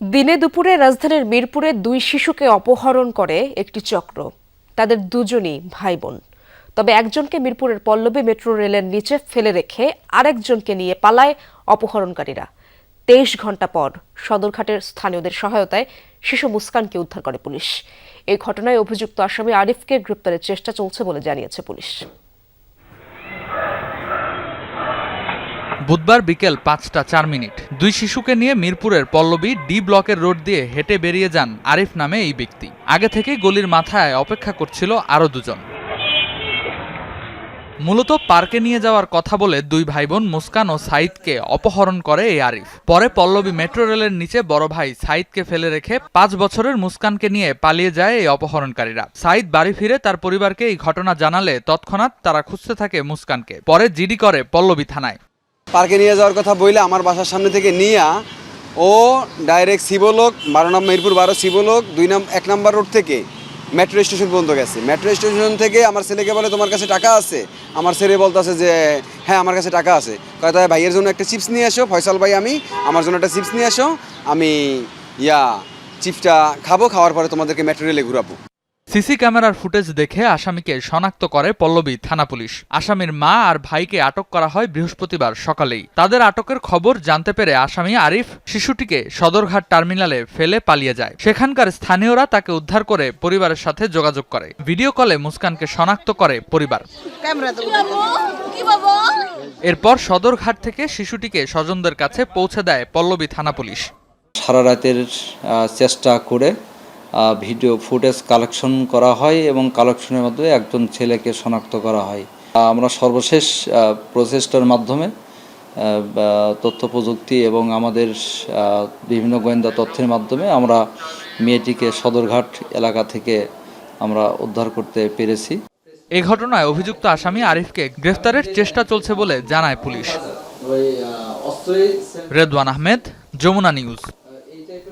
দিনে দুপুরে রাজধানীর মিরপুরে দুই শিশুকে অপহরণ করে একটি চক্র। তাদের দুজনই ভাই বোন তবে একজনকে মিরপুরের পল্লবী মেট্রো রেলের নিচে ফেলে রেখে আরেকজনকে নিয়ে পালায় অপহরণকারীরা। তেইশ ঘণ্টা পর সদরঘাটের স্থানীয়দের সহায়তায় শিশু মুস্কানকে উদ্ধার করে পুলিশ। এই ঘটনায় অভিযুক্ত আসামি আরিফকে গ্রেপ্তারের চেষ্টা চলছে বলে জানিয়েছে পুলিশ। বুধবার বিকেল পাঁচটা চার মিনিট। দুই শিশুকে নিয়ে মিরপুরের পল্লবী ডি ব্লকের রোড দিয়ে হেঁটে বেরিয়ে যান আরিফ নামে এই ব্যক্তি। আগে থেকেই গলির মাথায় অপেক্ষা করছিল আরও দুজন। মূলত পার্কে নিয়ে যাওয়ার কথা বলে দুই ভাই বোন মুস্কান ও সাইদকে অপহরণ করে এই আরিফ। পরে পল্লবী মেট্রো রেলের নিচে বড় ভাই সাইদকে ফেলে রেখে পাঁচ বছরের মুস্কানকে নিয়ে পালিয়ে যায় এই অপহরণকারীরা। সাইদ বাড়ি ফিরে তার পরিবারকে এই ঘটনা জানালে তৎক্ষণাৎ তারা খুঁজতে থাকে মুস্কানকে। পরে জিডি করে পল্লবী থানায়। পার্কে নিয়ে যাওয়ার কথা বইলে আমার বাসার সামনে থেকে নিয়া ও ডাইরেক্ট শিবলোক, বারো নম্বর মিরপুর, বারো শিবলোক, দুই নাম, এক নম্বর রোড থেকে মেট্রো স্টেশন পর্যন্ত গেছে। মেট্রো স্টেশন থেকে আমার ছেলেকে বলে, তোমার কাছে টাকা আছে? আমার ছেলে বলতেছে যে হ্যাঁ আমার কাছে টাকা আছে। কয়, তাই ভাইয়ের জন্য একটা চিপস নিয়ে আসো ফয়সাল ভাই আমি, আমার জন্য একটা চিপস নিয়ে আসো আমি ইয়া, চিপসটা খাব, খাওয়ার পরে তোমাদেরকে মেট্রো রেলে ঘুরাবো। সিসি ক্যামেরার ফুটেজ দেখে আসামিকে শনাক্ত করে পল্লবী থানা পুলিশ। আসামির মা আর ভাইকে আটক করা হয় বৃহস্পতিবার সকালেই। তাদের আটকের খবর জানতে পেরে আসামি আরিফ শিশুটিকে সদরঘাট টার্মিনালে ফেলে পালিয়ে যায়। সেখানকার স্থানীয়রা তাকে উদ্ধার করে পরিবারের সাথে যোগাযোগ করে। ভিডিও কলে মুস্কানকে শনাক্ত করে পরিবার। এরপর সদরঘাট থেকে শিশুটিকে স্বজনদের কাছে পৌঁছে দেয় পল্লবী থানা পুলিশ। সারা রাতের চেষ্টা করে ভিডিও ফুটেজ কালেকশন করা হয় এবং কালেকশনের মাধ্যমে একজন ছেলেকে শনাক্ত করা হয়। আমরা সর্বশেষ প্রচেষ্টার মাধ্যমে তথ্য প্রযুক্তি এবং আমাদের বিভিন্ন গোয়েন্দা তথ্যের মাধ্যমে আমরা মেয়েটিকে সদরঘাট এলাকা থেকে আমরা উদ্ধার করতে পেরেছি। এ ঘটনায় অভিযুক্ত আসামি আরিফকে গ্রেফতারের চেষ্টা চলছে বলে জানায় পুলিশ। রেদওয়ান আহমেদ যমুনা নিউজ।